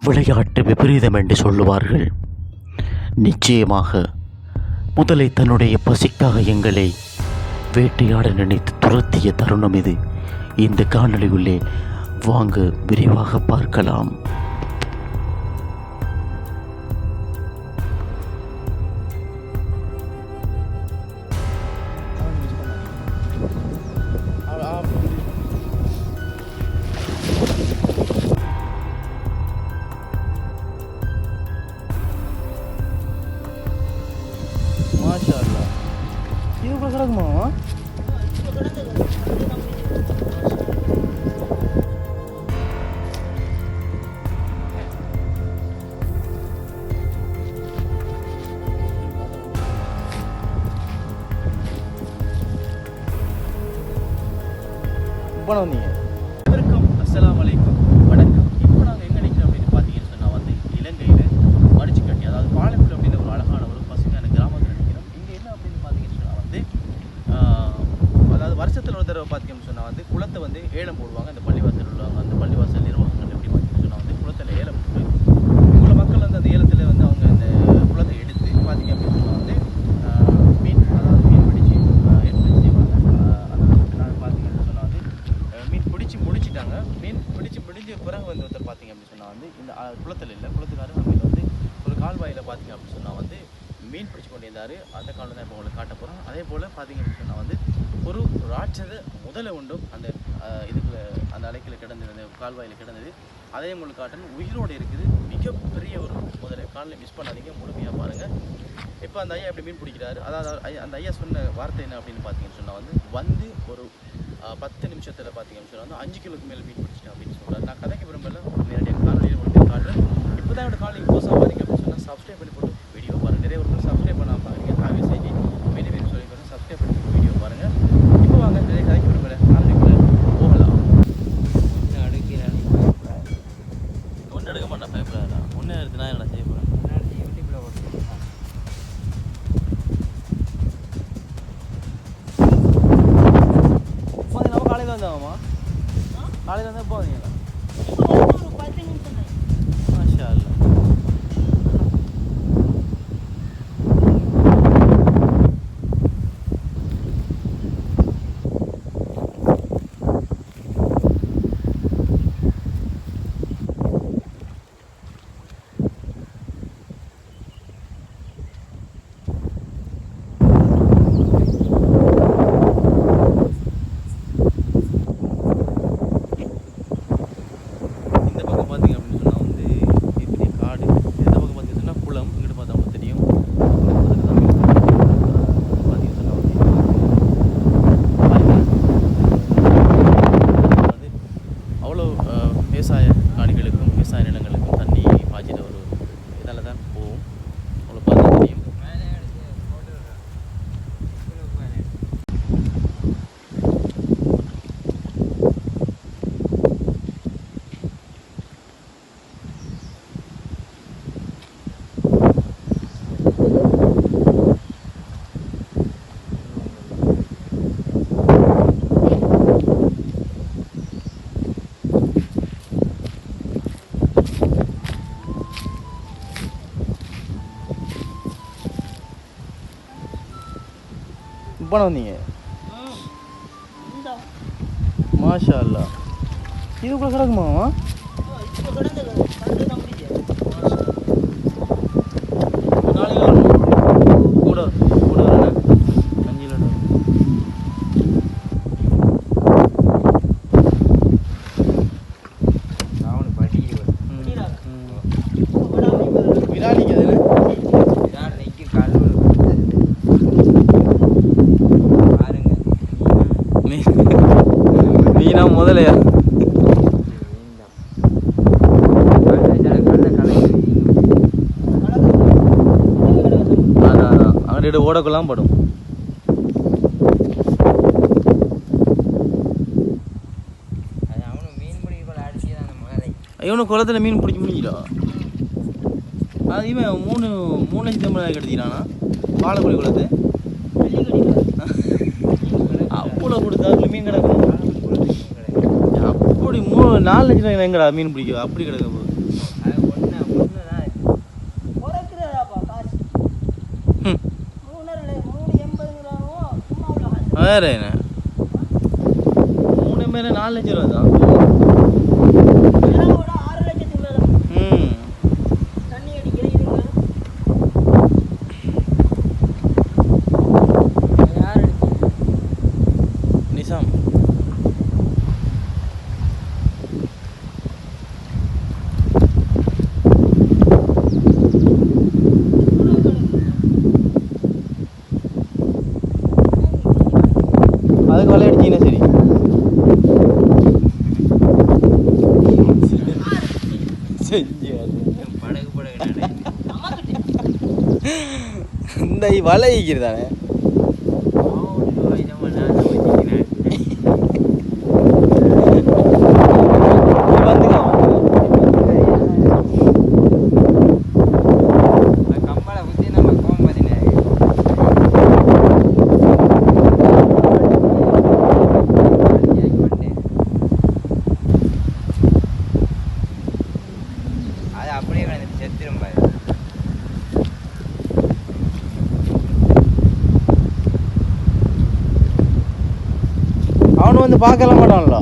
விளையாட்டு விபரீதம் என்று சொல்லுவார்கள். நிச்சயமாக முதலை தன்னுடைய பசிக்காக எங்களை வேட்டையாட நினைத்து துரத்திய தருணம் இது. இந்த காணொளியுள்ளே வாங்க விரிவாக பார்க்கலாம். இப்போ வந்தீங்க அனைவருக்கும் அஸ்ஸலாமு அலைக்கும் வணக்கம் இப்போ நாங்கள் எங்கே நிற்கிறோம் அப்படின்னு பார்த்தீங்கன்னு சொன்னால் வந்து இலங்கையில் மடிச்சுக்கட்டி அதாவது பாலக்குள் அப்படின்ற ஒரு அழகான ஒரு பசுமையான கிராமத்தில் நிற்கிறோம் இங்கே என்ன அப்படின்னு பார்த்தீங்கன்னு சொன்னால் வந்து ஆஹ், அதாவது வருஷத்தில் ஒரு தடவை பார்த்தீங்கன்னு சொன்னால் வந்து குளத்தை வந்து ஏலம் போடுவாங்க அந்த பள்ளிவாசல் உள்ளவங்க அந்த பள்ளிவாசல் நிர்வாகங்கள் எப்படி பார்த்தீங்கன்னு சொன்னால் வந்து குளத்தில் ஏலம் போட்டு உள்ள மக்கள் வந்து அந்த ஏலத்தில் வந்து அவங்க அந்த குளத்தை எடுத்து பார்த்தீங்க அப்படின்னு சொன்னால் வந்து ஆஹ், மீன் அதாவது மீன் பிடிச்சி ஏற்படுத்தி செய்வாங்க ஆஹ், அதாவது நான் பார்த்தீங்கன்னு சொன்னால் வந்து அஹ் மீன் பிடிச்சி முடிச்சிட்டாங்க மீன் பிடிச்சி முடிஞ்ச பிறகு வந்து ஒருத்தர் பார்த்தீங்க அப்படின்னு சொன்னால் வந்து இந்த அஹ், குளத்தில் இல்லை குளத்துக்காரர் அங்கே வந்து ஒரு கால்வாயில் பார்த்தீங்க அப்படின்னு சொன்னால் வந்து மீன் பிடிச்சி கொண்டு இருந்தார் அந்த காலம் தான் இப்போ உங்களுக்கு காட்ட போகிறோம் அதே போல் பார்த்தீங்க அப்படின்னு சொன்னால் வந்து ஒரு ராட்சத முதலை உண்டும் அந்த இதுக்குள்ள அந்த அலைக்கில் கிடந்தது கால்வாயில் கிடந்தது. அதே முழு காட்டன் உயிரோடு இருக்குது. மிகப்பெரிய ஒரு முதலை. காலில் மிஸ் பண்ணாதீங்க. முழுமையாக பாருங்கள் இப்போ அந்த ஐயா எப்படி மீன் பிடிக்கிறாரு? அதாவது ஐயா- அந்த ஐயா சொன்ன வார்த்தை என்ன அப்படின்னு பார்த்தீங்கன்னு சொன்னால் வந்து வந்து ஒரு பத்து நிமிஷத்தில் பார்த்தீங்கன்னு சொன்னால் வந்து அஞ்சு கிலோக்கு மேலே மீன் பிடிச்சிட்டேன் அப்படின்னு சொல்கிறார் நான் கதைக்கு விரும்பல. நேரடியாக காலையில் மட்டும் காட்டுறேன். இப்போ தான் என்னோட காலையில் போசா பார்த்தீங்க அப்படின்னு சொன்னால் சப்ஸ்கிரைப் பண்ணி போட்டு வீடியோ பாருங்கள் நிறைய ஒரு சப்ஸ்கிரைப் பண்ணாமல் பாருங்க தயவு செஞ்சு மீன் மீன் சொல்லி பாருங்க சப்ஸ்கிரைப் பண்ணி வீடியோ பாருங்கள் இப்போ வாங்க நிறைய கதைக்கு விரும்பல காணொலிக்குள்ள போகலாம் ஒன்று எடுக்க மாட்டேன் பயப்படாதா ஒன்று எடுத்து நான் என்ன செய்ய போகிறேன் இப்போ நம்ம காலையில் வந்தாமாம்மா காலையில் வந்தால் இப்போ வந்தீங்களா மாஷா அல்லா இந்த பக்கம் பார்த்தீங்க அப்படின்னு சொன்னால் வந்து இப்படி காடு இந்த பக்கம் பார்த்தீங்கன்னு சொன்னால் குளம் இங்கிட்டு பார்த்தா உங்களுக்கு தெரியும் அதுக்கு தான் பார்த்தீங்கன்னு சொன்னால் வந்து வந்து அவ்வளோ அஹ், மாடுகளுக்கும் விவசாய நிலங்களுக்கும் தண்ணி பாய்ச்சிட்டு ஒரு இதால் தான் போகும். அவ்வளோ இப்போ வந்தீங்க மாஷா அல்லா இது கூட கிடக்குமாமா கூட கூட வரேன் அஞ்சு லிட்டர் விராலிக்கு அது மீனா முதலையா அதான் அங்கிட்டு ஓடக்கெல்லாம் படும். இவனு குளத்துல மீன் பிடிக்க முடியல அது இவன் மூணு மூணு லட்சத்தி ஐம்பதாயிரம் கிடைக்கிறானா பாலக்குடி குளத்து. அவ்வளோ கொடுத்தா அதுல மீன் கிடக்கும்? அப்படி மூணு நாலு லட்சம் எங்கடா மீன் பிடிக்கும் அப்படி கிடக்க. வேறு என்ன? மூணு பேர் நாலு ரூபா தான். இந்த வலை வலைக்கிறதானே பார்க்கல மாட்டோம்ல?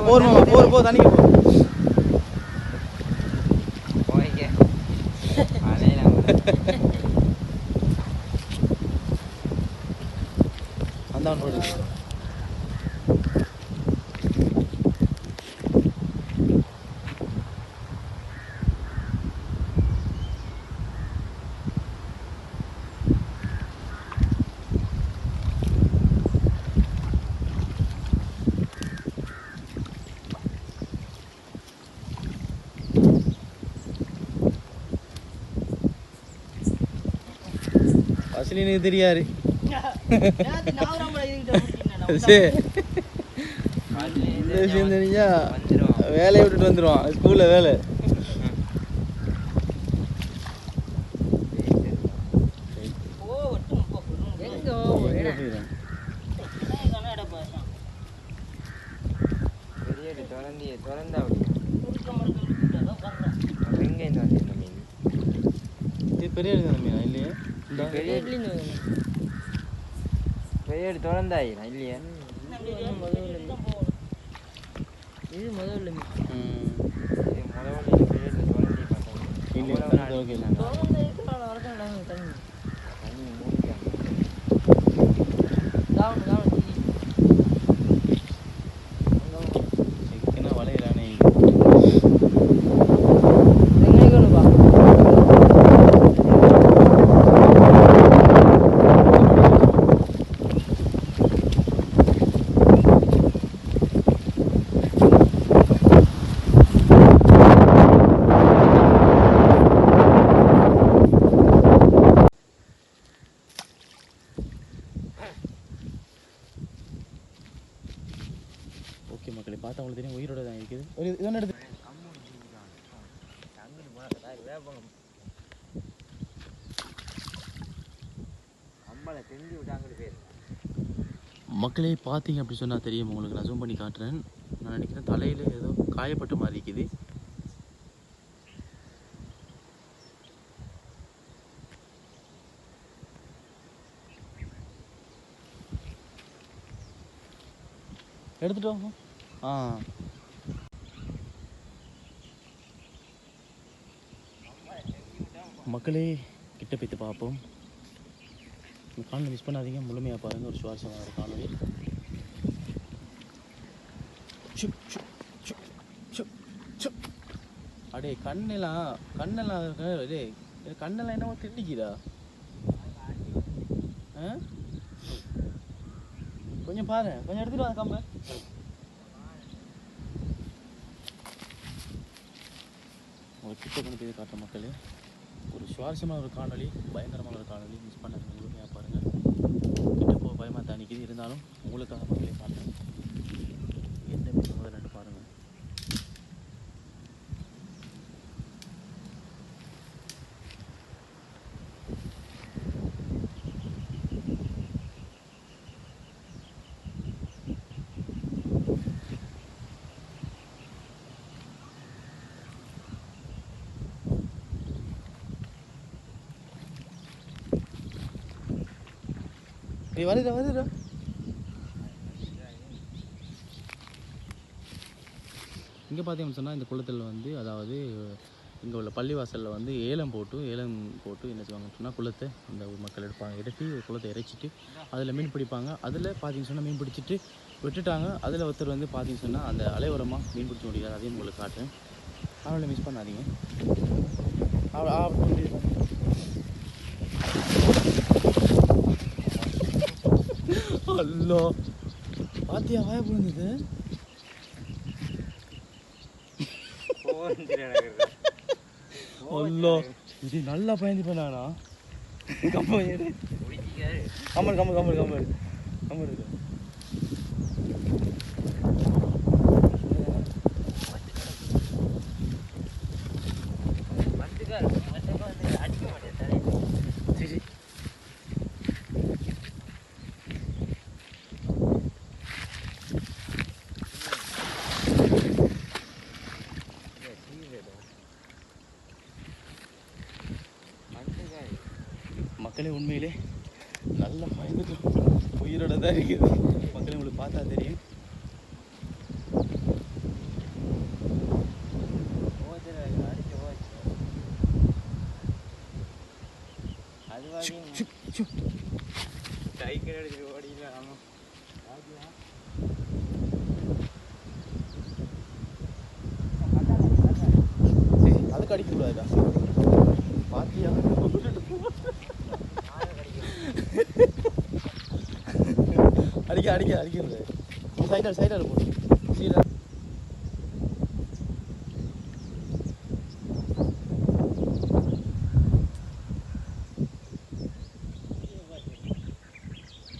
போர் போர் போ தண்ணிக்கு போ ஆக்சுவலி எனக்கு தெரியாது. சரி இந்த விஷயம் தெரிஞ்சா வேலையை விட்டுட்டு வந்துடுவான் ஸ்கூலில் வேலை. பெரிய கையெடு திறந்தாயினா இல்லையா? இது முதல்ல இது முதல்ல கையெடு திறந்தே பார்த்தோம். இல்லை வேப்பம் அம்மலை செஞ்சு விட்டாங்கிட்டு பேர். மக்களே பார்த்தீங்க அப்படி சொன்னால் தெரியும். உங்களுக்கு நான் ஜூம் பண்ணி காட்டுறேன். நான் நினைக்கிறேன் தலையில் ஏதோ காயப்பட்ட மாதிரி இருக்குது. எடுத்துட்டோம் ஆ. மக்களே கிட்ட போய்த்து பார்ப்போம். இந்த காணொலி மிஸ் பண்ணாதீங்க. முழுமையாக பாருங்கள் ஒரு சுவாரஸ்யமான ஒரு காணொலி அடே கண்ணெல்லாம் கண்ணெல்லாம் அடே கண்ணெல்லாம் என்னவோ திட்டிக்குதா? கொஞ்சம் பாரு. கொஞ்சம் எடுத்துட்டு வாங்க கம்ப. உங்களுக்கு கிட்ட கொண்டு போய் காட்டுற மக்களே. ஒரு சுவாரஸ்யமான ஒரு காணொளி பயங்கரமான ஒரு காணொலி மிஸ் பண்ணாதீங்க முழுமையாக பாருங்கள் கிட்ட போக பயமாக தான் நிற்கிது இருந்தாலும் உங்களுக்காக மக்களே பார்த்தேன் என்ன மீன் முதல்ல ரெண்டு பாருங்கள் நீ வருதா வருதா இங்கே பார்த்தீங்கன்னு சொன்னால் இந்த குளத்தில் வந்து அதாவது இங்கே உள்ள பள்ளிவாசலில் வந்து ஏலம் போட்டு ஏலம் போட்டு என்ன செய்வாங்கன்னு சொன்னால் குளத்தை இந்த மக்கள் எடுப்பாங்க. எடுத்து குளத்தை இறைச்சிட்டு அதில் மீன் பிடிப்பாங்க. அதில் பார்த்தீங்கன்னு சொன்னால் மீன் பிடிச்சிட்டு விட்டுட்டாங்க. அதில் ஒருத்தர் வந்து பார்த்தீங்கன்னு சொன்னால் அந்த அலையோரமாக மீன் பிடிச்ச முடியாது அதையும் உங்களுக்கு காட்டுறேன். அவளை மிஸ் பண்ணாதீங்க. அவ அல்லோ பாத்தியா வாய புரிஞ்சது அல்லோ இது நல்லா பயந்து ஏறு கம்மல் கம்மல் கம்மல் கம்மல் கம்மல் மக்களே உண்மையிலே நல்ல பயந்துட்டு உயிரோட தான் இருக்குது. மக்களே உங்களுக்கு பார்த்தா தெரியும். ஷு, ஷு, ஷு. சரி, அதுக்கு அடிக்க கூடாதுடா. பாத்தியா அடிக்க அடிக்க அடிக்க சைடாக சைடாக இருக்கும்